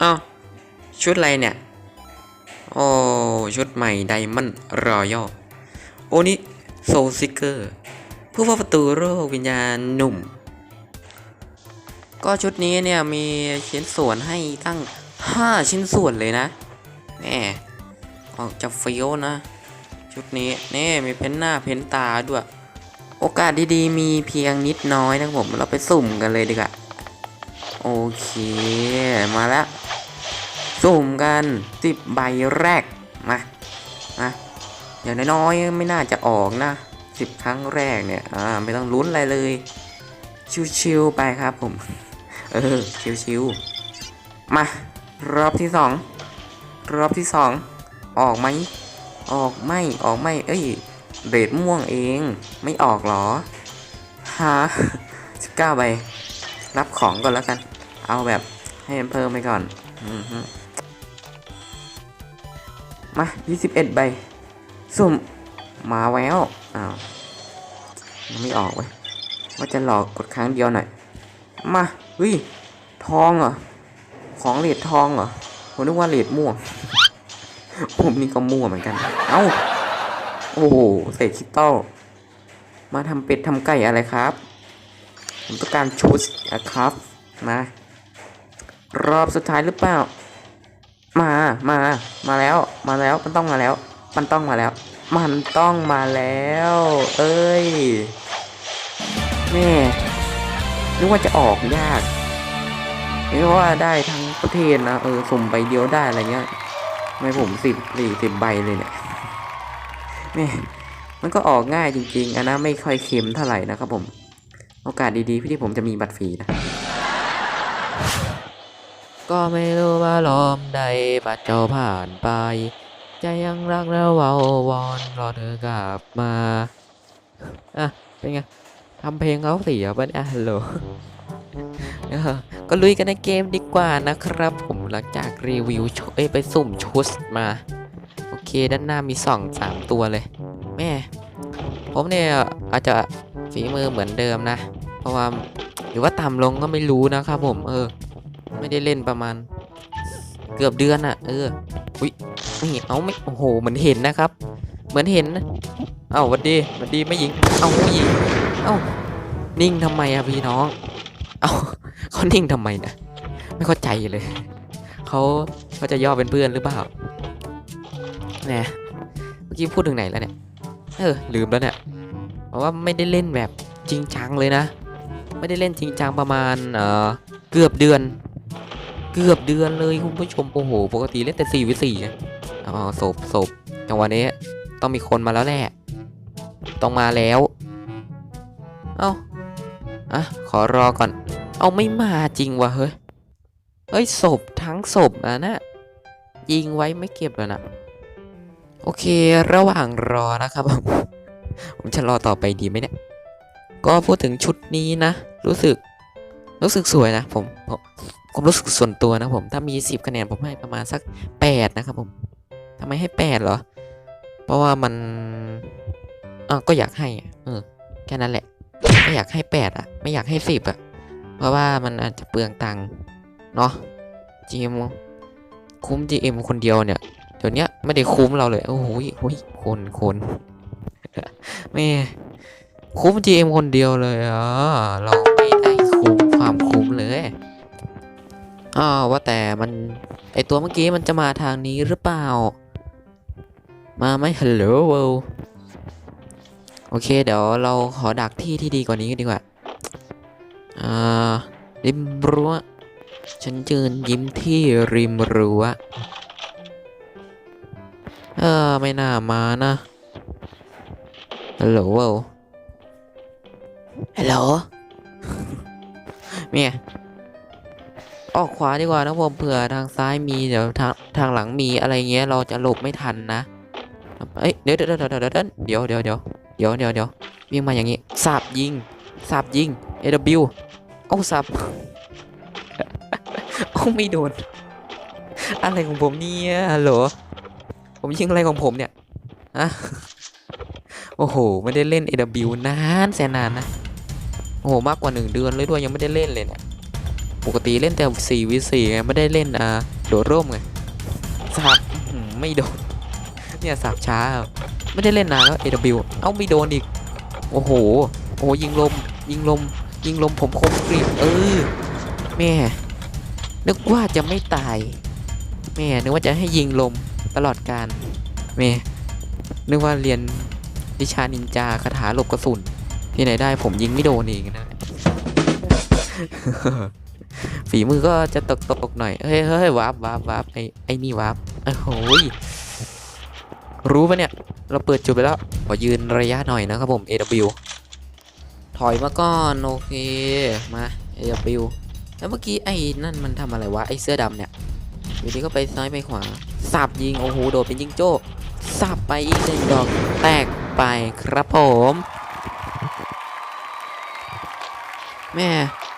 อ้าวชุดอะไรเนี่ย โอ้ ชุดใหม่ไดมอนด์รอยัลโอ้นี่โซลซิเกอร์ ผู้ว่าประตูโรควิญญาณหนุ่ม ก็ชุดนี้เนี่ย มีชิ้นส่วนให้ตั้ง 5 ชิ้นส่วนเลยนะแน่ออกจะเฟี้ยวนะ ชุดนี้นี่มีเพ้นหน้าเพ้นตาด้วย โอกาสดีๆ มีเพียงนิดน้อยนะผม เราไปสุ่มกันเลยดีกว่า โอเค มาแล้ว สุ่มกันสิบใบแรกมามาอย่างน้อยๆไม่น่าจะออกนะสิบครั้งแรกเนี่ยอ่าไม่ต้องลุ้นอะไรเลย ชิวๆไปครับผม เออ ชิวๆมารอบที่สองรอบที่สองออกไหมออกไม่ออกไม่เอ้ยเรดม่วงเองไม่ออกเหรอฮะสิบเก้าใบรับของก่อนแล้วกัน เอาแบบให้มันเพิ่มไปก่อน อือฮึ มา 21 ใบ สุ่ม มาแววอ้าวยังไม่ออกเว้ยว่าจะหลอกกดครั้งเดียวหน่อย มาเฮ้ยทองเหรอ ของเหรียญทองเหรอ ผมนึกว่าเหรียญม่วง ผมนี่ก็ม่วเหมือนกัน เอ้า โอ้โหใส่คริสตัลมาทำเป็ดทำไก่อะไรครับ ผมต้องการชุดอะครับ มา รอบสุดท้ายหรือเปล่า มา มา มาแล้ว มาแล้ว มันต้องมาแล้ว มันต้องมาแล้ว มันต้องมาแล้ว เอ้ย แม่นึกว่าจะออกยากนึกว่าได้ทั้งประเทศนะ เออสุ่มใบเดียวได้อะไรเงี้ย ไม่ผมสิบสี่สิบใบเลยเนี่ยแม่มันก็ออกง่ายจริง ๆอันนะไม่ค่อยเค็มเท่าไหร่นะครับผม โอกาสดีๆพี่ที่ผมจะมีบัตรฟรีนะ ก็ไม่รู้ว่าลมใดบัดเจ้าผ่านไป ใจยังรักแล้วเว้าวอนรอเธอกลับมา อะ เป็นไงทำเพลงเขาเสียปะเนี่ยฮัลโหลก็ลุยกันในเกมดีกว่านะครับ ผมหลังจากรีวิวเอ้ไปสุ่มชุดมา โอเคด้านหน้ามีสองสามตัวเลย แม่ ผมเนี่ยอาจจะฝีมือเหมือนเดิมนะ เพราะว่าหรือว่าต่ำลงก็ไม่รู้นะครับผมเออ ไม่ได้เล่นประมาณ เกือบเดือนอะ่ะเอออุ้ยไม่เอาไม่โอ้โหเหมือนเห็นนะครับ เหมือนเห็นนะเอ้าวัดดีวัดดีไม่ยิง เอ้าไม่ยิงเอ้านิ่งทำไมอะพี่น้อง เอ้าเขานิ่งทำไมนะไม่เข้าใจเลยเขาเขาจะย่อเป็นเพื่อนหรือเปล่าแหมเมื่อกี้พูดถึงไหนแล้วเนี่ยเออลืมแล้วเนี่ยเพราะว่าไม่ได้เล่นแบบจริงจังเลยนะ ไม่ได้เล่นจริงจังประมาณเออเกือบเดือน เกือบเดือนเลยคุณผู้ชมโอ้โห ปกติเล่นแต่สี่วิสี่อ๋อศพศพจังหวะนี้ต้องมีคนมาแล้วแหละต้องมาแล้ว เอ้าอะขอรอก่อน เอาไม่มาจริงวะเฮ้ยเฮ้ยศพทั้งศพอะนะยิงไว้ไม่เก็บแล้วนะโอเคระหว่างรอนะครับผมผมจะรอต่อไปดีไหมเนี่ย ก็พูดถึงชุดนี้นะ รู้สึก รู้สึกสวยนะผม ผมผมรู้สึกส่วนตัวนะผม ถ้ามี 10 คะแนนผมให้ประมาณสัก 8 นะครับผมทำไมให้ 8 เหรอ เพราะว่ามันอะก็อยากให้อะเออแค่นั้นแหละ ไม่อยากให้ 8 อะ ไม่อยากให้ 10 อะ เพราะว่ามันอาจจะเปลืองตังค์เนาะ GM คุ้ม GM คนเดียวเนี่ยเดี๋ยวนี้ไม่ได้คุ้มเราเลย โอ้โหโอ้ยคนคนแม่คุ้ม GM คนเดียวเลยอะเราไม่ได้คุ้มความคุ้มเลย อ้าวว่าแต่มันไอตัวเมื่อกี้มันจะมาทางนี้หรือเปล่า มาไหมฮัลโหลโอเค เดี๋ยวเราขอดักที่ที่ดีกว่านี้กันดีกว่าอ่าริมรั้วฉันยืนยิ้มที่ริมรั้วเออไม่น่ามานะฮัลโหลฮัลโหลเมีย ออกขวาดีกว่านะผมเผื่อทางซ้ายมีเดี๋ยวทางทางหลังมีอะไรเงี้ยเราจะหลบไม่ทันนะเอ้ยเดี๋ยวเดี๋ยวเดี๋ยวเดี๋ยวเดี๋ยวเดี๋ยวเดี๋ยวเดี๋ยวเดี๋ยวเดี๋ยววิ่งมาอย่างงี้สับยิงสับยิง AW เอ้าสับเอ้าไม่โดนอะไรของผมเนี่ยฮัลโหลผมยิงอะไรของผมเนี่ยอะโอ้โหไม่ได้เล่น AW นานแสนนานนะโอ้โหมากกว่าหนึ่งเดือนเลยด้วยยังไม่ได้เล่นเลยเนี่ย ปกติเล่นแต่4วิ4ไงไม่ได้เล่นอ่าโดดร่มไงสับไม่โดนเนี่ยสับช้าไม่ได้เล่นนานแล้ว AW เอ้าไม่โดนอีกโอ้โหโอ้โหยิงลมยิงลมยิงลมผมคมกริบเออแม่นึกว่าจะไม่ตายแม่นึกว่าจะให้ยิงลมตลอดการแม่นึกว่าเรียนวิชานินจาคาถาหลบกระสุนที่ไหนได้ผมยิงไม่โดนเองนะ ฝีมือก็จะตกตกหน่อย เฮ้ยเฮ้ยวาร์ปวาร์ปวาร์ปไอ้ไอ้นี่วาร์ปโอ้โหยรู้ปะเนี่ย เราเปิดจุดไปแล้ว ขอยืนระยะหน่อยนะครับผม AW ถอยมาก่อน โอเค มา AW แล้วเมื่อกี้ไอ้นั่นมันทำอะไรวะ ไอ้เสื้อดำเนี่ยอยู่ดีก็ไปซ้ายไปขวา สับยิง โอ้โห โดดเป็นยิงโจ้สับไปอีกหนึ่งดอก แตกไปครับผม แม่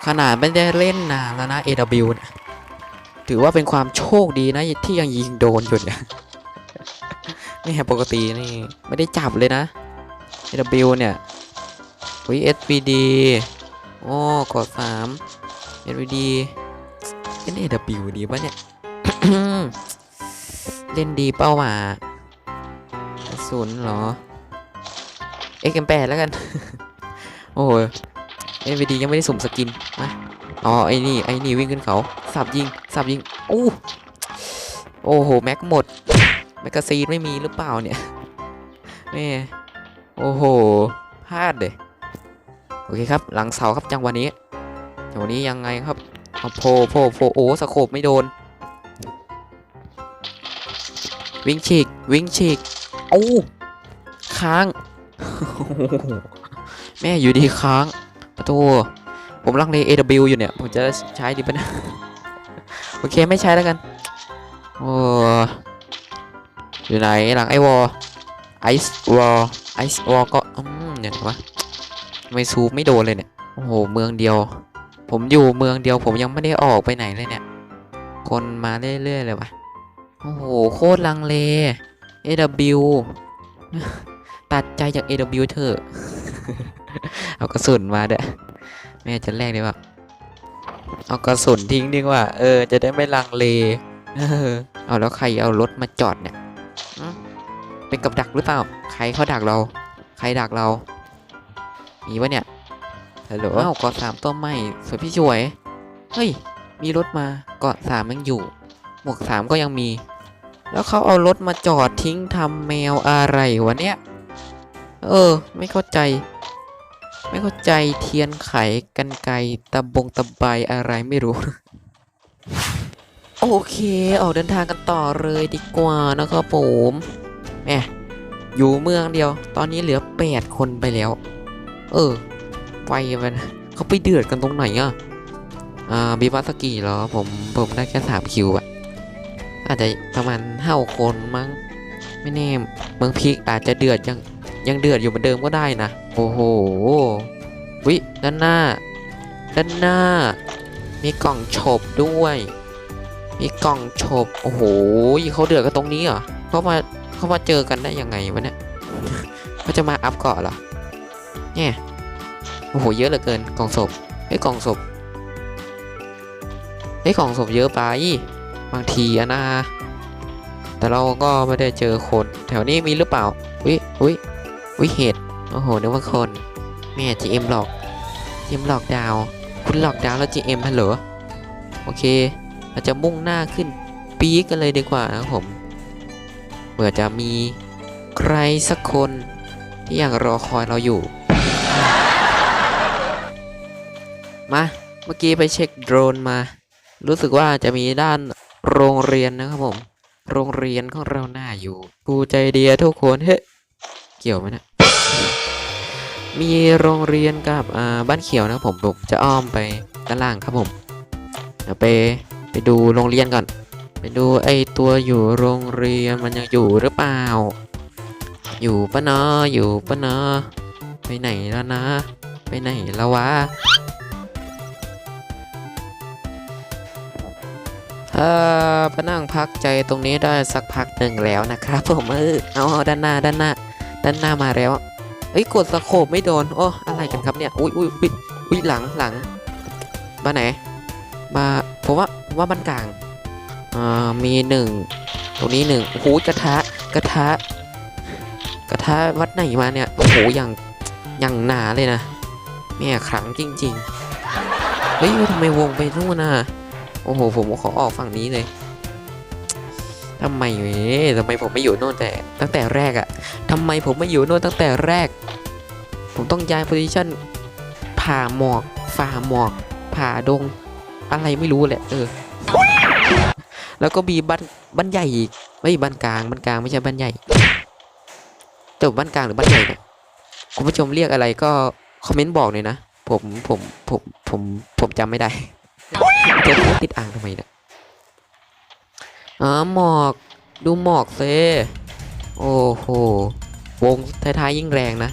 ขนาดไม่ได้เล่นนานแล้วนะ AW นี่ยถือว่าเป็นความโชคดีนะที่ยังยิงโดนอยู่เนี่ยนี่ปกตินี่ไม่ได้จับเลยนะ AW เนี่ยวิ SVD โอ้กดสาม SVD เป็น AW ดีปะเนี่ย เล่นดีเป้าหมากระสุนเหรอ XM8 แล้วกัน โอ้โห SVD ยังไม่ได้สุ่มสกินมาอ๋อไอ้นี่ไอ้นี่วิ่งขึ้นเขาสับยิงสับยิงอู้โอ้โหแม็กหมดแมกกาซีนไม่มีหรือเปล่าเนี่ยแม่โอ้โหพลาดเลยโอเคครับ หลังเสาครับจังหวะนี้จังหวะนี้ยังไงครับเอาโพโพโพโอ้สโคบไม่โดน วิ่งฉีกวิ่งฉีกโอ้ค้างแม่อยู่ดีค้าง ปะโทผมลังเล AW อยู่เนี่ย ผมจะใช้ดีปะนะโอเคไม่ใช้แล้วกัน โอ้อยู่ไหนหลังไอวอลไอซ์วอลไอซ์วอลก็อืมอย่างวะไม่ซูมไม่โดนเลยเนี่ยโอ้โหเมืองเดียว ผมอยู่เมืองเดียว ผมยังไม่ได้ออกไปไหนเลยเนี่ย คนมาเรื่อยๆเลยวะโอ้โหโคตรลังเล AW ตัดใจจาก AW เถอะ เอากระสุนมาเด้อแม่จะแลกดีป่ะเอากระสุนทิ้งดีกว่า เออ จะได้ไม่ลังเล เออเอาแล้วใครเอารถมาจอดเนี่ยอืมเป็นกับดักหรือเปล่า ใครเขาดักเรา ใครดักเรา มีวะเนี่ยฮัลโหลอ้าวเกาะสามต้นไม้สวยพี่ช่วย เฮ้ย มีรถมาเกาะสามยังอยู่ หมวกสามก็ยังมี แล้วเขาเอารถมาจอดทิ้งทำแมวอะไรวะเนี่ย เออ ไม่เข้าใจ ไม่เข้าใจเทียนไขกันไกตะบงตะไบอะไรไม่รู้ โอเค ออกเดินทางกันต่อเลยดีกว่านะครับผมแหมอยู่เมืองเดียว ตอนนี้เหลือแปดคนไปแล้ว เออไวไปนเขาไปเดือดกันตรงไหนอะอ่าบิวัสกิเหรอผมผมได้แค่สามคิวอะอาจจะประมาณห้าคนมั้ง ไม่แน่เมืองพีกอาจจะเดือดยัง ยังเดือดอยู่เหมือนเดิมก็ได้นะ โอ้โห วิด้านหน้า ด้านหน้า มีกล่องฉบด้วย มีกล่องฉบโอ้โหเขาเดือดกันตรงนี้เหรอเขามาเขามาเจอกันได้ยังไงวะเนี่ยเขาจะมาอัพเกาะเหรอเนี่ยโอ้โห เยอะเหลือเกิน กล่องศพเฮ้ยกล่องศพเฮ้ยกล่องศพเยอะไป บางทีอะนะ แต่เราก็ไม่ได้เจอคน แถวนี้มีหรือเปล่าวิ วิเห็ดโอ้โหนึกว่าคนแม่ GM หลอก GM หลอกดาว คุณหลอกดาวแล้ว GM ฮัลโหลโอเคเราจะมุ่งหน้าขึ้นปีกกันเลยดีกว่านะครับผมเผื่อจะมีใครสักคนที่ยังรอคอยเราอยู่ มาเมื่อกี้ไปเช็คโดรนมา รู้สึกว่าจะมีด้านโรงเรียนนะครับผม โรงเรียนของเราหน้าอยู่กูใจเดียทุกคนเฮ้เกี่ยวไหมนะ มีโรงเรียนกับบ้านเขียวนะผมผมจะอ้อมไปด้านล่างครับผมเดี๋ยวไปไปดูโรงเรียนก่อน ไปดูไอตัวอยู่โรงเรียนมันยังอยู่หรือเปล่า อยู่ปะเนาะอยู่ปะเนาะไปไหนแล้วนะ ไปไหนแล้ววะเออไปนั่งพักใจตรงนี้ได้สักพักหนึ่งแล้วนะครับผมเออเอาด้านหน้าด้านหน้า ด้านหน้ามาแล้ว เอ้ยกดสโคบไม่โดนโอ้อะไรกันครับเนี่ยอุ้ยอุ้ยอุ้ยอุ้ยหลังหลังบ้าไหนมาผมว่าผมว่าบ้านกลางอ่ามีหนึ่งตรงนี้หนึ่งโอ้โหกระทะกระทะกระทะวัดไหนมาเนี่ยโอ้โหอย่างอย่างหนาเลยนะแม่ขลังจริง ๆ เฮ้ยทำไมวงไปนู่นน่ะโอ้โหผมขอออกฝั่งนี้เลย ทำไมเว้ยทำไมผมไม่อยู่โน่นแต่ตั้งแต่แรกอะทำไมผมไม่อยู่โน่นตั้งแต่แรก ผมต้องย้ายโพซิชันผ่าหมอกฝ่าหมอก ผ่าดง อะไรไม่รู้แหละเออ แล้วก็มีบ้านบ้านใหญ่อีกไม่บ้านกลางบ้านกลางไม่ใช่บ้านใหญ่แต่บ้านกลางหรือบ้านใหญ่เนี่ยคุณผู้ชมเรียกอะไรก็คอมเมนต์บอกเลยนะ ผมผมผมผมผมจำไม่ได้จะติดอ่างทำไมเนี่ย อ๋อหมอก ดูหมอกเซโอ้โห วงท้ายๆยิ่งแรงนะ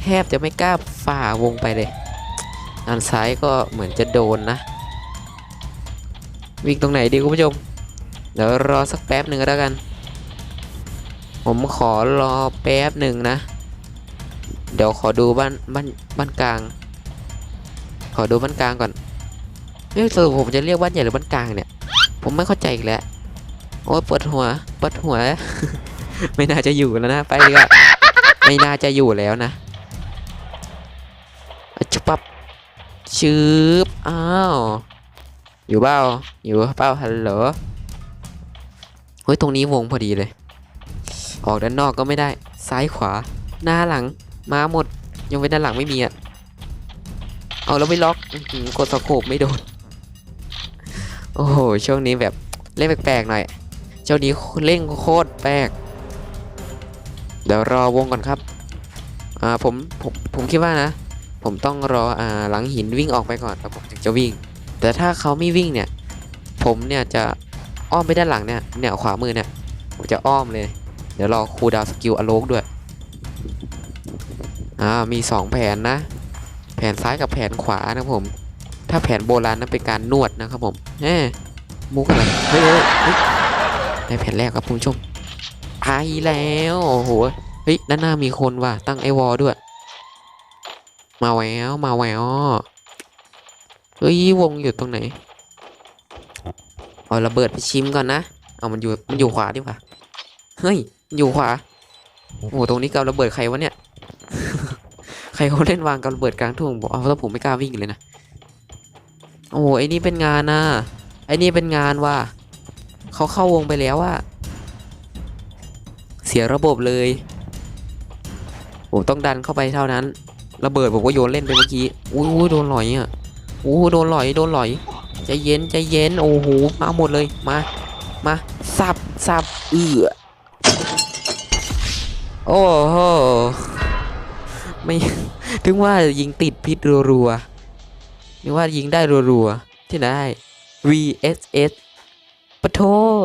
แทบจะไม่กล้าฝ่าวงไปเลยด้านซ้ายก็เหมือนจะโดนนะ วิ่งตรงไหนดีคุณผู้ชม เดี๋ยวรอสักแป๊บหนึ่งแล้วกัน ผมขอรอแป๊บหนึ่งนะ เดี๋ยวขอดูบ้านบ้านบ้านกลาง ขอดูบ้านกลางก่อนเฮ้ยสรุปผมจะเรียกบ้านใหญ่หรือบ้านกลางเนี่ย ผมไม่เข้าใจอีกแล้ว โอ้ยปวดหัวปวดหัว ไม่น่าจะอยู่แล้วนะ ไปดีกว่าไม่น่าจะอยู่แล้วนะอะชุบปับชืบอ้าว อยู่เปล่าอยู่เปล่าฮัลโหลเฮ้ยตรงนี้วงพอดีเลย ออกด้านนอกก็ไม่ได้ ซ้ายขวา หน้าหลัง มาหมด ยังเป็นด้านหลังไม่มีอะ เอาแล้วไม่ล็อกกดสโคปไม่โดน โอ้โห ช่วงนี้แบบเล่นแปลกๆหน่อย จ้านี้เล่นโคตรแปลก เดี๋ยวรอวงก่อนครับ อ่าผมผมผมคิดว่านะ ผมต้องรออ่าหลังหินวิ่งออกไปก่อนแล้วผมถึงจะวิ่ง แต่ถ้าเขาไม่วิ่งเนี่ย ผมเนี่ยจะอ้อมไปด้านหลังเนี่ยเนี่ยขวามือเนี่ยผมจะอ้อมเลย เดี๋ยวรอคูดาวสกิลอโลกด้วยอ่ามีสองแผนนะ แผนซ้ายกับแผนขวานะผม ถ้าแผนโบราณนั้นเป็นการนวดนะครับผมแหมมุกอะไรเฮ้ยเฮ้ย ในแผนแรกครับคุณผู้ชมไปแล้วโอ้โหเฮ้ยด้านหน้ามีคนว่ะตั้งไอวอลด้วย มาแววมาแววเฮ้ยวงอยู่ตรงไหนเอาระเบิดไปชิมก่อนนะเอามันอยู่มันอยู่ขวาดิว่ะเฮ้ยอยู่ขวาโอ้โหตรงนี้กับระเบิดใครวะเนี่ยใครเขาเล่นวางกับระเบิดกลางทุ่งบอกเอาถ้าผมไม่กล้าวิ่งเลยนะโอ้โหไอ้นี่เป็นงานนะไอ้นี่เป็นงานว่ะ เขาเข้าวงไปแล้วว่าเสียระบบเลยผมต้องดันเข้าไปเท่านั้น ระเบิดผมก็โยนเล่นไปเมื่อกี้อุ้ยอุ้ยโดนหลอยอะอู้โดนหลอยโดนหลอยใจเย็นใจเย็นโอ้โหมาหมดเลยมามาสับสับเอือโอ้โหไม่ถึงว่ายิงติดพิษรัวๆนึกว่ายิงได้รัวๆที่ไหน VSS ပထိုး